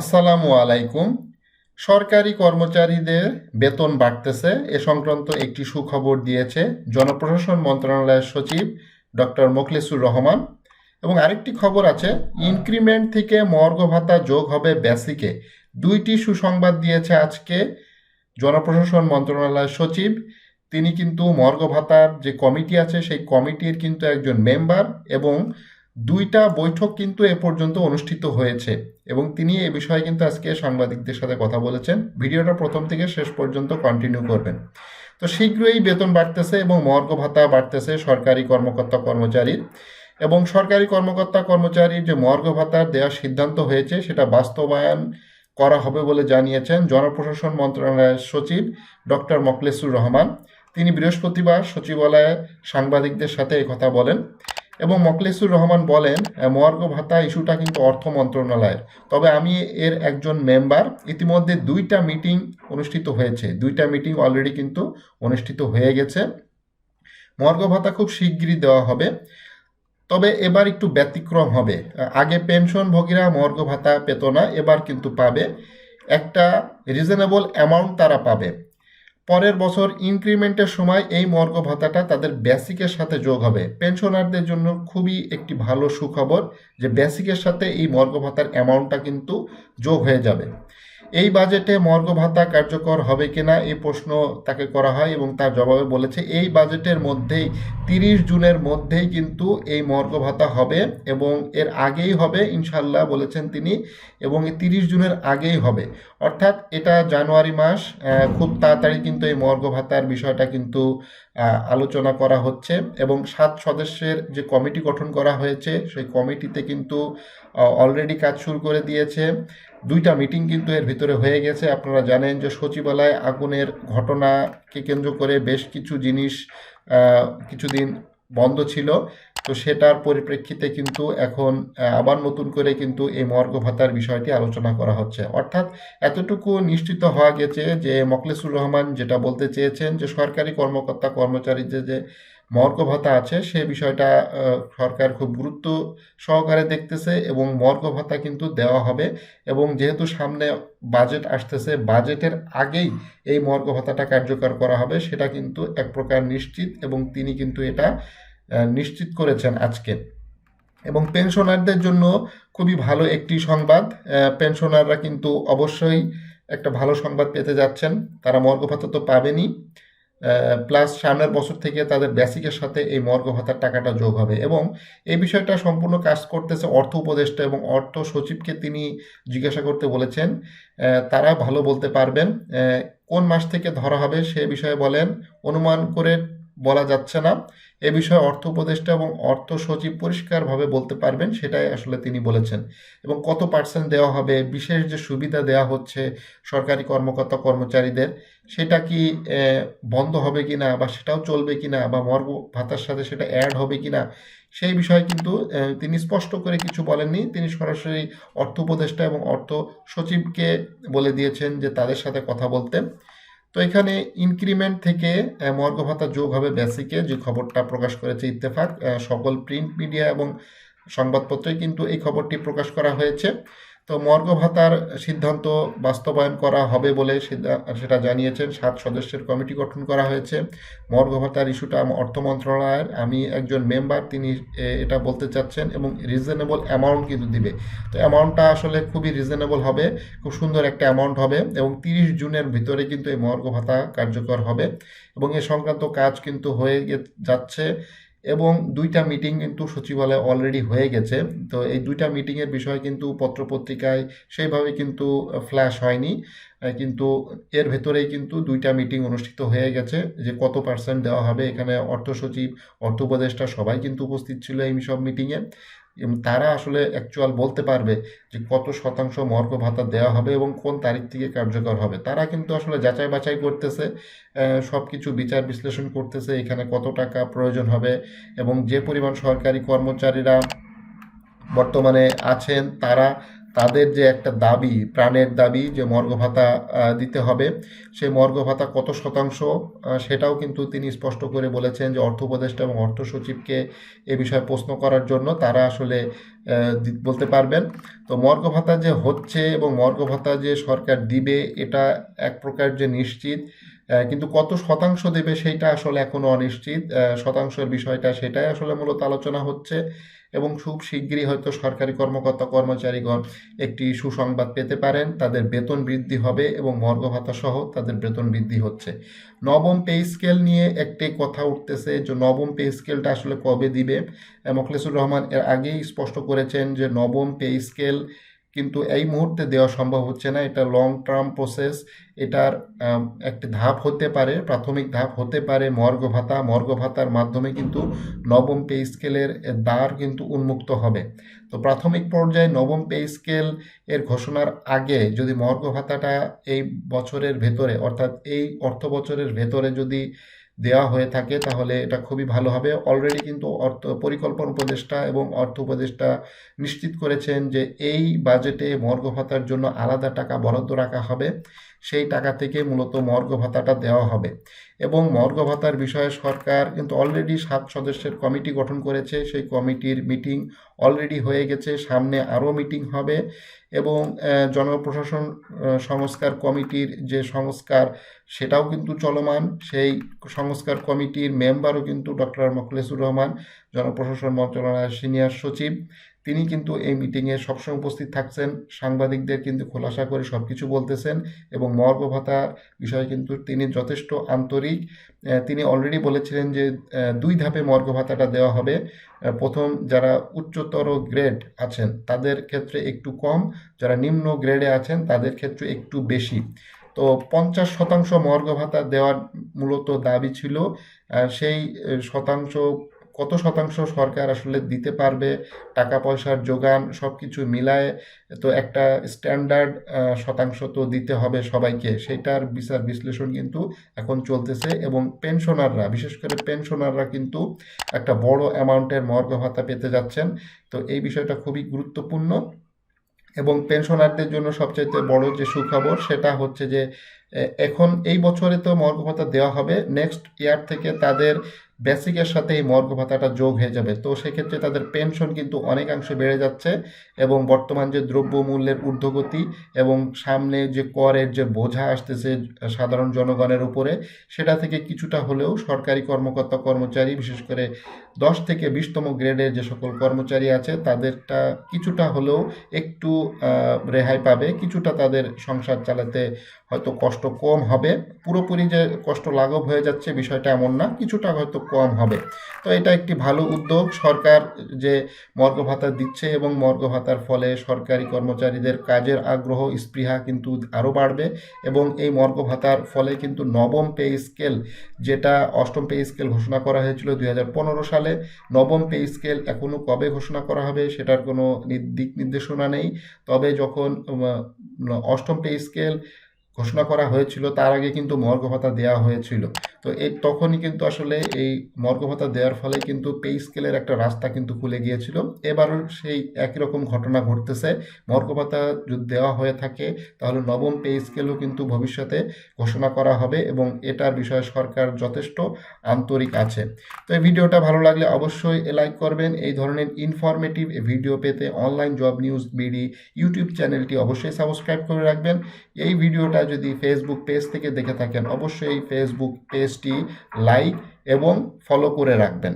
আসসালামু আলাইকুম। সরকারি কর্মচারীদের বেতন বাড়তেছে। এ সংক্রান্ত একটি সুখবর দিয়েছে জনপ্রশাসন মন্ত্রণালয়ের সচিব ডক্টর মোখলেসুর রহমান। এবং আরেকটি খবর আছে, ইনক্রিমেন্ট থেকে মর্গ ভাতা যোগ হবে বেসিকে দুইটি সুসংবাদ দিয়েছে আজকে জনপ্রশাসন মন্ত্রণালয়ের সচিব। তিনি কিন্তু মর্গ ভাতার যে কমিটি আছে, সেই কমিটির কিন্তু একজন মেম্বার এবং দুইটা বৈঠক কিন্তু এ পর্যন্ত অনুষ্ঠিত হয়েছে এবং তিনি এ বিষয়ে কিন্তু আজকে সাংবাদিকদের সাথে কথা বলেছেন। ভিডিওটা প্রথম থেকে শেষ পর্যন্ত কন্টিনিউ করবেন। তো শীঘ্রই বেতন বাড়তেছে এবং মর্গ ভাতা বাড়তেছে সরকারি কর্মকর্তা কর্মচারীর এবং সরকারি কর্মকর্তা কর্মচারীর যে মর্গ ভাতার দেওয়ার সিদ্ধান্ত হয়েছে সেটা বাস্তবায়ন করা হবে বলে জানিয়েছেন জনপ্রশাসন মন্ত্রণালয়ের সচিব ডক্টর মকলেসুর রহমান। তিনি বৃহস্পতিবার সচিবালয়ে সাংবাদিকদের সাথে কথা বলেন। এবং মকলেসুর রহমান বলেন মর্গ ভাতা ইস্যুটা কিন্তু অর্থ মন্ত্রণালয়ের। তবে আমি এর একজন মেম্বার। ইতিমধ্যে দুইটা মিটিং অনুষ্ঠিত হয়েছে। দুইটা মিটিং অলরেডি কিন্তু অনুষ্ঠিত হয়ে গেছে। মর্গ ভাতা খুব শিগগিরই দেওয়া হবে। তবে এবার একটু ব্যতিক্রম হবে। আগে পেনশনভোগীরা মর্গ ভাতা পেত না, এবার কিন্তু পাবে। একটা রিজনেবল অ্যামাউন্ট তারা পাবে। পরের বছর ইনক্রিমেন্টের সময় এই মর্গ ভাতাটা তাদের বেসিকের সাথে যোগ হবে। পেনশনারদের জন্য খুবই একটি ভালো সুখবর যে বেসিকের সাথে এই মর্গ ভাতার অ্যামাউন্টটা কিন্তু যোগ হয়ে যাবে। এই বাজেটে মর্গ ভাতা কার্যকর হবে কিনা এই প্রশ্ন তাকে করা হয় এবং তার জবাবে বলেছে, এই বাজেটের মধ্যেই, তিরিশ জুনের মধ্যেই কিন্তু এই মর্গ ভাতা হবে এবং এর আগেই হবে ইনশাল্লাহ বলেছেন তিনি, এবং এই তিরিশ জুনের আগেই হবে। অর্থাৎ এটা জানুয়ারি মাস খুব তাড়াতাড়ি কিন্তু এই মর্গ ভাতার বিষয়টা কিন্তু আলোচনা করা হচ্ছে এবং সাত সদস্যের যে কমিটি গঠন করা হয়েছে, সেই কমিটিতে কিন্তু অলরেডি কাজ শুরু করে দিয়েছে। দুইটা মিটিং কিন্তু এর ভিতরে হয়ে গেছে। আপনারা জানেন যে সচিবালয় আগুনের ঘটনাকে কেন্দ্র করে বেশ কিছু জিনিস কিছুদিন বন্ধ ছিল। তো সেটার পরিপ্রেক্ষিতে কিন্তু এখন আবার নতুন করে কিন্তু এই মর্গ ভাতার বিষয়টি আলোচনা করা হচ্ছে। অর্থাৎ এতটুকু নিশ্চিত হওয়া গেছে যে মকলেসুর রহমান যেটা বলতে চেয়েছেন যে সরকারি কর্মকর্তা কর্মচারীদের যে যে মর্গ ভাতা আছে, সে বিষয়টা সরকার খুব গুরুত্ব সহকারে দেখতেছে এবং মর্গ ভাতা কিন্তু দেওয়া হবে এবং যেহেতু সামনে বাজেট আসতেছে, বাজেটের আগেই এই মর্গ ভাতাটা কার্যকর করা হবে, সেটা কিন্তু এক প্রকার নিশ্চিত এবং তিনি কিন্তু এটা নিশ্চিত করেছেন আজকে। এবং পেনশনারদের জন্য খুবই ভালো একটি সংবাদ। পেনশনাররা কিন্তু অবশ্যই একটা ভালো সংবাদ পেতে যাচ্ছেন। তারা মর্গ ভাতা তো পাবেনই প্লাস সামনের বছর থেকে তাদের বেসিকের সাথে এই মর্গ ভাতার টাকাটা যোগ হবে। এবং এই বিষয়টা সম্পূর্ণ কাজ করতেছে অর্থ উপদেষ্টা এবং অর্থ সচিবকে তিনি জিজ্ঞাসা করতে বলেছেন। তারা ভালো বলতে পারবেন। কোন মাস থেকে ধরা হবে সে বিষয়ে বলেন। অনুমান করে বলা যাচ্ছে না। এ বিষয়ে অর্থ উপদেষ্টা এবং অর্থ সচিব পরিষ্কারভাবে বলতে পারবেন, সেটাই আসলে তিনি বলেছেন। এবং কত পার্সেন্ট দেওয়া হবে, বিশেষ যে সুবিধা দেওয়া হচ্ছে সরকারি কর্মকর্তা কর্মচারীদের, সেটা কি বন্ধ হবে কিনা বা সেটাও চলবে কিনা বা মর্গ ভাতার সাথে সেটা অ্যাড হবে কিনা, সেই বিষয়ে কিন্তু তিনি স্পষ্ট করে কিছু বলেননি। তিনি সরাসরি অর্থ উপদেষ্টা এবং অর্থ সচিবকে বলে দিয়েছেন যে তাদের সাথে কথা বলতে। তো এখানে ইনক্রিমেন্ট থেকে মর্গ ভাতা যোগ হবে বেসিকে যে খবরটা প্রকাশ করেছে ইত্তেফাক। সকল প্রিন্ট মিডিয়া এবং সংবাদপত্রে কিন্তু এই খবরটি প্রকাশ করা হয়েছে। তো মর্গ ভাতার সিদ্ধান্ত বাস্তবায়ন করা হবে বলে সেটা জানিয়েছেন সাত সদস্যের কমিটি গঠন করা হয়েছে। মর্গ ভাতার ইস্যুটা অর্থ মন্ত্রণালয়ের। আমি একজন মেম্বার, তিনি এটা বলতে চাচ্ছেন এবং রিজনেবল অ্যামাউন্ট কিন্তু দিবে। তো অ্যামাউন্টটা আসলে খুবই রিজনেবল হবে, খুব সুন্দর একটা অ্যামাউন্ট হবে এবং তিরিশ জুনের ভিতরে কিন্তু এই মর্গ ভাতা কার্যকর হবে এবং এ সংক্রান্ত কাজ কিন্তু হয়ে যাচ্ছে। এবং দুইটা মিটিং কিন্তু সচিবালয়ে অলরেডি হয়ে গেছে। তো এই দুইটা মিটিংয়ের বিষয় কিন্তু পত্রপত্রিকায় সেইভাবে কিন্তু ফ্ল্যাশ হয়নি। কিন্তু এর ভেতরেই কিন্তু দুইটা মিটিং অনুষ্ঠিত হয়ে গেছে যে কত পার্সেন্ট দেওয়া হবে। এখানে অর্থ সচিব, অর্থ উপদেষ্টা সবাই কিন্তু উপস্থিত ছিল এই সব মিটিংয়ে এবং তারা আসলে অ্যাকচুয়াল বলতে পারবে যে কত শতাংশ মর্গ ভাতা দেওয়া হবে এবং কোন তারিখ থেকে কার্যকর হবে। তারা কিন্তু আসলে যাচাই বাছাই করতেছে সব কিছু বিচার বিশ্লেষণ করতেছে, এখানে কত টাকা প্রয়োজন হবে এবং যে পরিমাণ সরকারি কর্মচারীরা বর্তমানে আছেন, তারা তাদের যে একটা দাবি, প্রাণের দাবি যে মর্গ ভাতা দিতে হবে, সেই মর্গ ভাতা কত শতাংশ সেটাও কিন্তু তিনি স্পষ্ট করে বলেছেন যে অর্থ উপদেষ্টা এবং অর্থ সচিবকে এ বিষয়ে প্রশ্ন করার জন্য তারা আসলে বলতে পারবেন। তো মর্গ ভাতা যে হচ্ছে এবং মর্গ ভাতা যে সরকার দিবে, এটা এক প্রকার যে নিশ্চিত কিন্তু কত শতাংশ দেবে, সেইটা আসলে এখনও অনিশ্চিত শতাংশের বিষয়টা সেটাই আসলে মূলত আলোচনা হচ্ছে। এবং খুব শীঘ্রই হয়তো সরকারি কর্মকর্তা কর্মচারীগণ একটি সুসংবাদ পেতে পারেন। তাদের বেতন বৃদ্ধি হবে এবং মর্গ ভাতা সহ তাদের বেতন বৃদ্ধি হচ্ছে। নবম পে স্কেল নিয়ে একটি কথা উঠতেছে যে নবম পে স্কেলটা আসলে কবে দিবে? মখলেসুর রহমান এর আগেই স্পষ্ট করেছেন যে নবম পে স্কেল কিন্তু এই মুহূর্তে দেওয়া সম্ভব হচ্ছে না। এটা লং টার্ম প্রসেস এটার একটি ধাপ হতে পারে, প্রাথমিক ধাপ হতে পারে, মর্গ ভাতা। মর্গ ভাতার মাধ্যমে কিন্তু নবম পে স্কেলের দ্বার কিন্তু উন্মুক্ত হবে। তো প্রাথমিক পর্যায়ে নবম পে স্কেল এর ঘোষণার আগে যদি মর্গ ভাতাটা এই বছরের ভেতরে, অর্থাৎ এই অর্থ বছরের ভেতরে যদি দেওয়া হয়ে থাকে, তাহলে এটা খুবই ভালো হবে। অলরেডি কিন্তু অর্থ, পরিকল্পনা উপদেষ্টা এবং অর্থ উপদেষ্টা নিশ্চিত করেছেন যে এই বাজেটে মর্গ ভাতার জন্য আলাদা টাকা বরাদ্দ রাখা হবে। সেই টাকা থেকে মূলত মর্গ ভাতাটা দেওয়া হবে। এবং মর্গ ভাতার বিষয়ে সরকার কিন্তু অলরেডি সাত সদস্যের কমিটি গঠন করেছে। সেই কমিটির মিটিং অলরেডি হয়ে গেছে। সামনে আরও মিটিং হবে এবং জনপ্রশাসন সংস্কার কমিটির যে সংস্কার সেটাও কিন্তু চলমান। সেই সংস্কার কমিটির মেম্বারও কিন্তু ডক্টর মখলেসুর রহমান, জনপ্রশাসন মন্ত্রণালয়ের সিনিয়র সচিব। তিনি কিন্তু এই মিটিংয়ে সবসময় উপস্থিত থাকছেন। সাংবাদিকদের কিন্তু খোলাসা করে সব কিছু বলতেছেন এবং মর্গ ভাতার বিষয়ে কিন্তু তিনি যথেষ্ট আন্তরিক। তিনি অলরেডি বলেছিলেন যে দুই ধাপে মর্গ ভাতাটা দেওয়া হবে। প্রথম যারা উচ্চতর গ্রেড আছেন তাদের ক্ষেত্রে একটু কম, যারা নিম্ন গ্রেডে আছেন তাদের ক্ষেত্রে একটু বেশি। তো পঞ্চাশ শতাংশ মর্গ ভাতা দেওয়ার মূলত দাবি ছিল। সেই শতাংশ কত শতাংশ সরকার আসলে দিতে পারবে? টাকা পয়সার যোগান সব কিছু মিলায় তো একটা স্ট্যান্ডার্ড শতাংশ তো দিতে হবে সবাইকে। সেটার বিচার বিশ্লেষণ কিন্তু এখন চলতেছে এবং পেনশনাররা, বিশেষ করে পেনশনাররা কিন্তু একটা বড় অ্যামাউন্টের মর্গ ভাতা পেতে যাচ্ছেন। তো এই বিষয়টা খুবই গুরুত্বপূর্ণ এবং পেনশনারদের জন্য সবচাইতে বড় যে সুখবর সেটা হচ্ছে যে এখন এই বছরে তো মর্গ ভাতা দেওয়া হবে। নেক্সট ইয়ার থেকে তাদের বেসিকের সাথে এই মর্গ ভাতাটা যোগ হয়ে যাবে। তো সেক্ষেত্রে তাদের পেনশন কিন্তু অনেকাংশে বেড়ে যাচ্ছে এবং বর্তমান যে দ্রব্য মূল্যের ঊর্ধ্বগতি এবং সামনে যে করের যে বোঝা আসতেছে সাধারণ জনগণের উপরে, সেটা থেকে কিছুটা হলেও সরকারি কর্মকর্তা কর্মচারী, বিশেষ করে দশ থেকে বিশতম গ্রেডের যে সকল কর্মচারী আছে, তাদেরটা কিছুটা হলেও একটু রেহাই পাবে। কিছুটা তাদের সংসার চালাতে হয়তো কষ্ট কম হবে। পুরোপুরি যে কষ্ট লাঘব হয়ে যাচ্ছে বিষয়টা এমন না, কিছুটা হয়তো কম হবে। তো এটা একটি ভালো উদ্যোগ। সরকার যে মর্গ ভাতা দিচ্ছে এবং মর্গ ভাতার ফলে সরকারি কর্মচারীদের কাজের আগ্রহ, স্পৃহা কিন্তু আরও বাড়বে এবং এই মর্গ ভাতার ফলে কিন্তু নবম পে স্কেল, যেটা অষ্টম পে স্কেল ঘোষণা করা হয়েছিল দুই সালে নবম পে স্কেল এখনও কবে ঘোষণা করা হবে সেটার কোনো দিক নির্দেশনা নেই। তবে যখন অষ্টম পে স্কেল ঘোষণা করা হয়েছিল, তার আগে কিন্তু মর্গ ভাতা দেওয়া হয়েছিল। তো এই তখনই কিন্তু আসলে এই মর্গ ভাতা দেওয়ার ফলে কিন্তু পে স্কেলের একটা রাস্তা কিন্তু খুলে গিয়েছিল। এবারও সেই একই রকম ঘটনা ঘটতেছে। মর্গ ভাতা যদি দেওয়া হয়ে থাকে, তাহলে নবম পে স্কেলও কিন্তু ভবিষ্যতে ঘোষণা করা হবে এবং এটার বিষয়ে সরকার যথেষ্ট আন্তরিক আছে। তো এই ভিডিওটা ভালো লাগলে অবশ্যই লাইক করবেন। এই ধরনের ইনফরমেটিভ ভিডিও পেতে online job news BD YouTube চ্যানেলটি অবশ্যই সাবস্ক্রাইব করে রাখবেন। এই ভিডিওটা যদি ফেসবুক পেজ থেকে দেখে থাকেন অবশ্যই ফেসবুক পেজটি লাইক এবং ফলো করে রাখবেন।